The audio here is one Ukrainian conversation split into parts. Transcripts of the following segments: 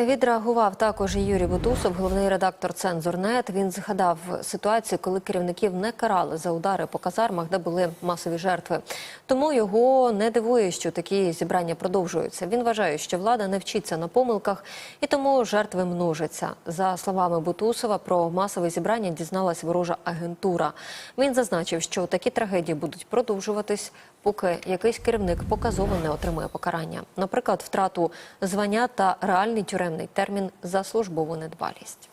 Відреагував також Юрій Бутусов, головний редактор «Цензорнет». Він згадав ситуацію, коли керівників не карали за удари по казармах, де були масові жертви. Тому його не дивує, що такі зібрання продовжуються. Він вважає, що влада не вчиться на помилках, і тому жертви множаться. За словами Бутусова, про масове зібрання дізналась ворожа агентура. Він зазначив, що такі трагедії будуть продовжуватись, поки якийсь керівник показово не отримує покарання. Наприклад, втрату звання та реальний тюремний термін за службову недбалість.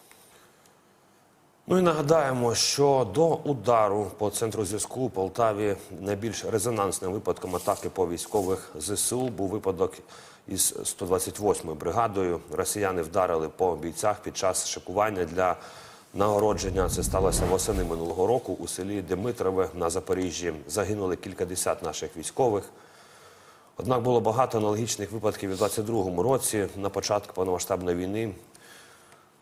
Ну і нагадаємо, що до удару по центру зв'язку у Полтаві найбільш резонансним випадком атаки по військових ЗСУ був випадок із 128-ю бригадою. Росіяни вдарили по бійцях під час шикування для нагородження. Це сталося восени минулого року у селі Димитрове на Запоріжжі. Загинули кількадесят наших військових. Однак було багато аналогічних випадків в 22-му році на початку повномасштабної війни.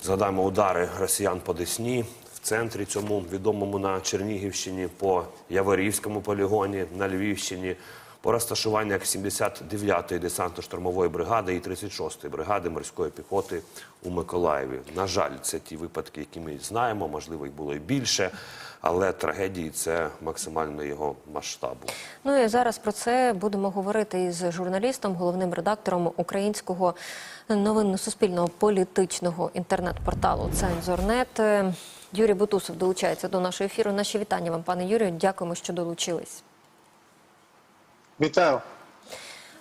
Згадаємо удари росіян по Десні в центрі цьому відомому на Чернігівщині, по Яворівському полігоні на Львівщині, по розташуваннях 79-ї десантно-штурмової бригади і 36-ї бригади морської піхоти у Миколаєві. На жаль, це ті випадки, які ми знаємо, можливо, їх було і більше, але трагедії це максимально його масштабу. Ну і зараз про це будемо говорити із журналістом, головним редактором українського новинно-суспільного політичного інтернет-порталу Цензорнет. Юрій Бутусов долучається до нашого ефіру. Наші вітання вам, пане Юрію. Дякуємо, що долучились. Вітаю.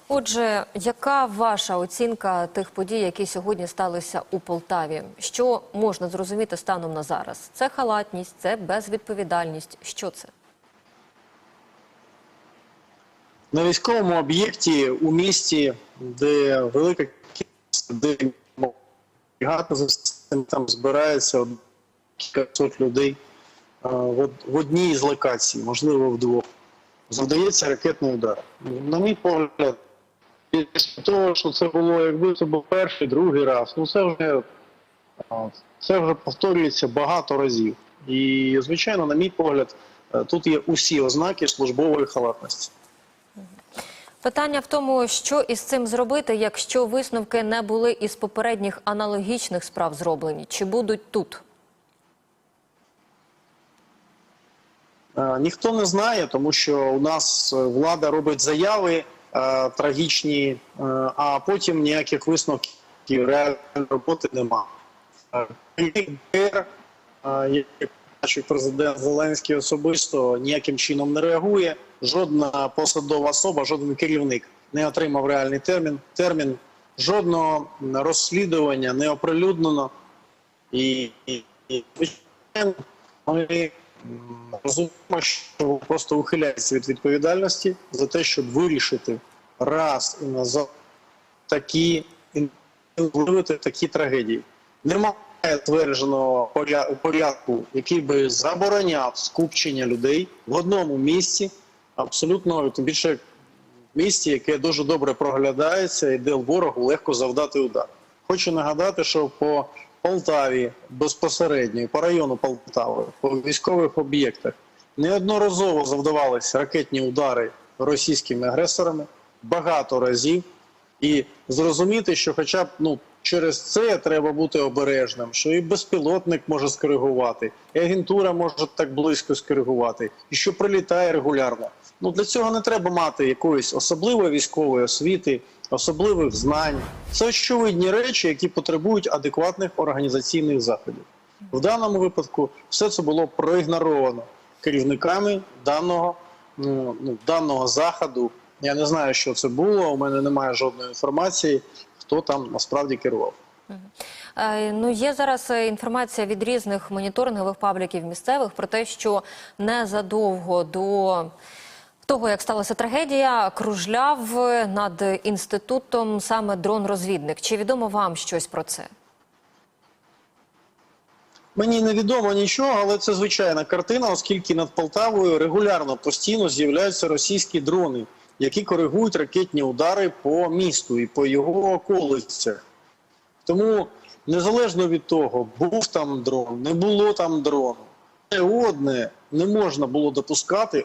Отже, яка ваша оцінка тих подій, які сьогодні сталися у Полтаві? Що можна зрозуміти станом на зараз? Це халатність, це безвідповідальність. Що це? На військовому об'єкті у місті, де велика кількість людей, багато там збирається кілька сот людей в одній з локацій, можливо, в двох. Завдається ракетний удар. На мій погляд, після того, що це було, якби це був перший, другий раз, ну це вже це вже повторюється багато разів. І, звичайно, на мій погляд, е, тут є усі ознаки службової халатності. Питання в тому, що із цим зробити, якщо висновки не були із попередніх аналогічних справ зроблені, чи будуть тут? Ніхто не знає, тому що у нас е, влада робить заяви е, трагічні, е, а потім ніяких висновків реальної роботи нема. Е, керівник ДБР, е, як бачив президент Зеленський особисто ніяким чином не реагує. Жодна посадова особа, жоден керівник не отримав реальний термін. термін. Жодного розслідування не оприлюднено. І, і, ми розуміємо, що просто ухиляється від відповідальності за те, щоб вирішити раз і назад такі такі трагедії. Немає твердженого поря- порядку, який би забороняв скупчення людей в одному місці, абсолютно тим більше в місті, яке дуже добре проглядається і де ворогу легко завдати удар. Хочу нагадати, що по Полтаві безпосередньо, по району Полтави, по військових об'єктах неодноразово завдавалися ракетні удари російськими агресорами багато разів. І зрозуміти, що хоча б ну через це треба бути обережним, що і безпілотник може скоригувати, і агентура може так близько скоригувати, і що прилітає регулярно. Ну для цього не треба мати якоїсь особливої військової освіти, особливих знань. Це очевидні речі, які потребують адекватних організаційних заходів. В даному випадку все це було проігноровано керівниками даного, ну, ну, даного заходу. Я не знаю, що це було. У мене немає жодної інформації, хто там насправді керував. Е, Ну, є зараз е, інформація від різних моніторингових пабліків місцевих про те, що незадовго до того, як сталася трагедія, кружляв е, над інститутом саме дрон-розвідник. Чи відомо вам щось про це? Мені не відомо нічого, але це звичайна картина, оскільки над Полтавою регулярно постійно з'являються російські дрони, які коригують ракетні удари по місту і по його околицях. Тому незалежно від того, був там дрон, не було там дрону, це одне не можна було допускати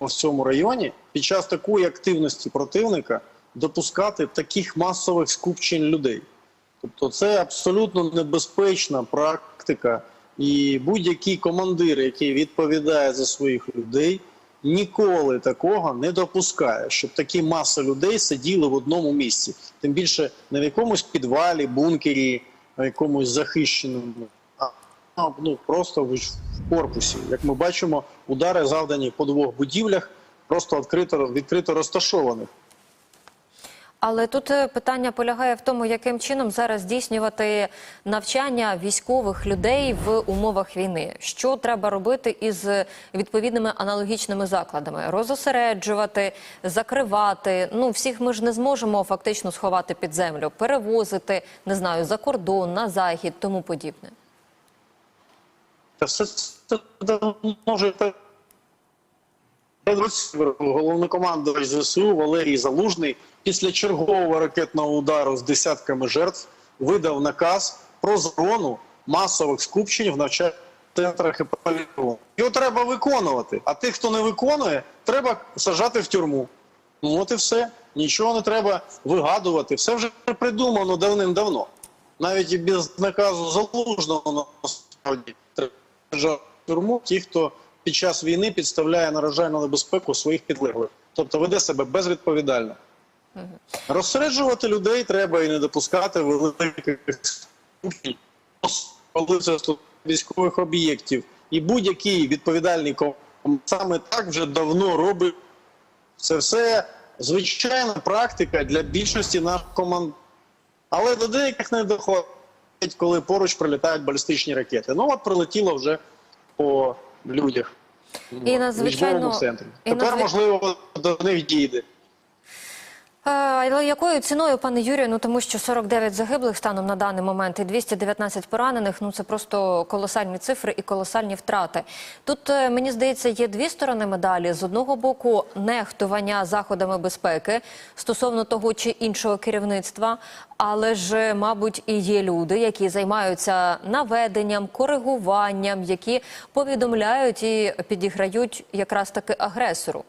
в цьому районі під час такої активності противника допускати таких масових скупчень людей. Тобто це абсолютно небезпечна практика, і будь-який командир, який відповідає за своїх людей, ніколи такого не допускає, щоб такі маси людей сиділи в одному місці. Тим більше не в якомусь підвалі, бункері, а якомусь захищеному, а ну, просто в корпусі. Як ми бачимо, удари завдані по двох будівлях, просто відкрито, відкрито розташованих. Але тут е, питання полягає в тому, яким чином зараз здійснювати навчання військових людей в умовах війни. Що треба робити із відповідними аналогічними закладами? Розосереджувати, закривати. Ну всіх ми ж не зможемо фактично сховати під землю, перевозити, не знаю, за кордон, на захід, тому подібне. Та все це вже головнокомандувач ЗСУ Валерій Залужний після чергового ракетного удару з десятками жертв видав наказ про заборону масових скупчень в навчальних центрах і полігонах. Його треба виконувати, а тих, хто не виконує, треба сажати в тюрму. Ну от і все. Нічого не треба вигадувати. Все вже придумано давним-давно. Навіть і без наказу залужного насправді треба в тюрму ті, хто під час війни підставляє на небезпеку своїх підлеглих. Тобто веде себе безвідповідально. Розсереджувати людей треба і не допускати великих коли це військових об'єктів. І будь-який відповідальний саме так вже давно робить. Це все звичайна практика для більшості наших команд. Але до деяких не доходить, коли поруч прилітають балістичні ракети. Ну от прилетіло вже по людях. І в надзвичайно- в центрі. і Тепер, можливо, до них дійде. Е, Але якою ціною, пане Юрію? Ну тому що 49 загиблих станом на даний момент і 219 поранених. Ну це просто колосальні цифри і колосальні втрати. Тут е, мені здається, є дві сторони медалі. З одного боку, нехтування заходами безпеки стосовно того чи іншого керівництва, але ж, мабуть, і є люди, які займаються наведенням, коригуванням, які повідомляють і підіграють якраз таки агресору.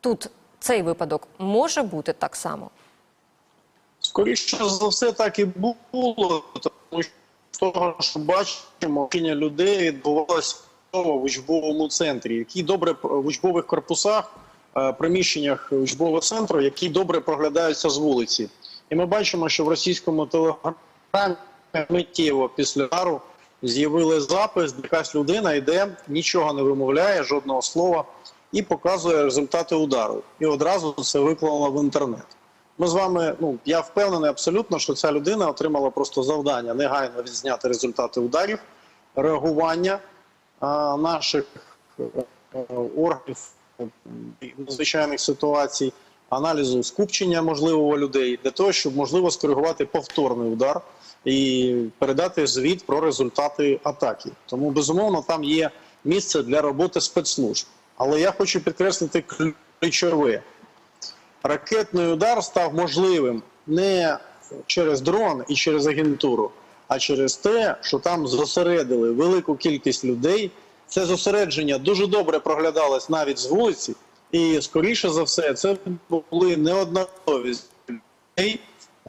Тут цей випадок може бути так само. Скоріше за все, так і було, тому що з того, що бачимо, вчення людей відбувалося в учбовому центрі, який добре в учбових корпусах, е, приміщеннях учбового центру, які добре проглядаються з вулиці. І ми бачимо, що в російському телеграмі миттєво після удару з'явили запис, якась людина йде, нічого не вимовляє, жодного слова, і показує результати удару. І одразу це виклало в інтернет. Ми з вами, ну я впевнений абсолютно, що ця людина отримала просто завдання негайно відзняти результати ударів, реагування а, наших е, органів надзвичайних ситуацій, аналізу скупчення можливого людей для того, щоб можливо скоригувати повторний удар і передати звіт про результати атаки. Тому безумовно там є місце для роботи спецслужб. Але я хочу підкреслити ключове ракетний удар став можливим не через дрон і через агентуру, а через те, що там зосередили велику кількість людей. Це зосередження дуже добре проглядалось навіть з вулиці, і скоріше за все, це були неоднакові людей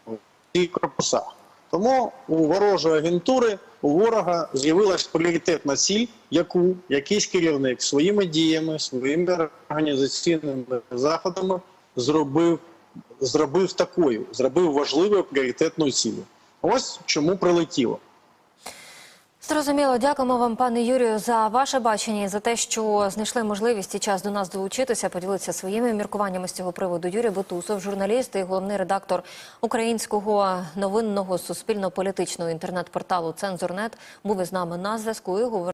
в цих корпусах. Тому у ворожої агентури, у ворога з'явилась пріоритетна ціль, яку якийсь керівник своїми діями, своїми організаційними заходами зробив, зробив такою, зробив важливою пріоритетною цілею. Ось чому прилетіло. Зрозуміло, дякуємо вам, пане Юрію, за ваше бачення і за те, що знайшли можливість і час до нас долучитися, поділитися своїми міркуваннями з цього приводу. Юрій Бутусов, журналіст і головний редактор українського новинного суспільно-політичного інтернет-порталу Цензорнет, був із нами на зв'язку і говорив.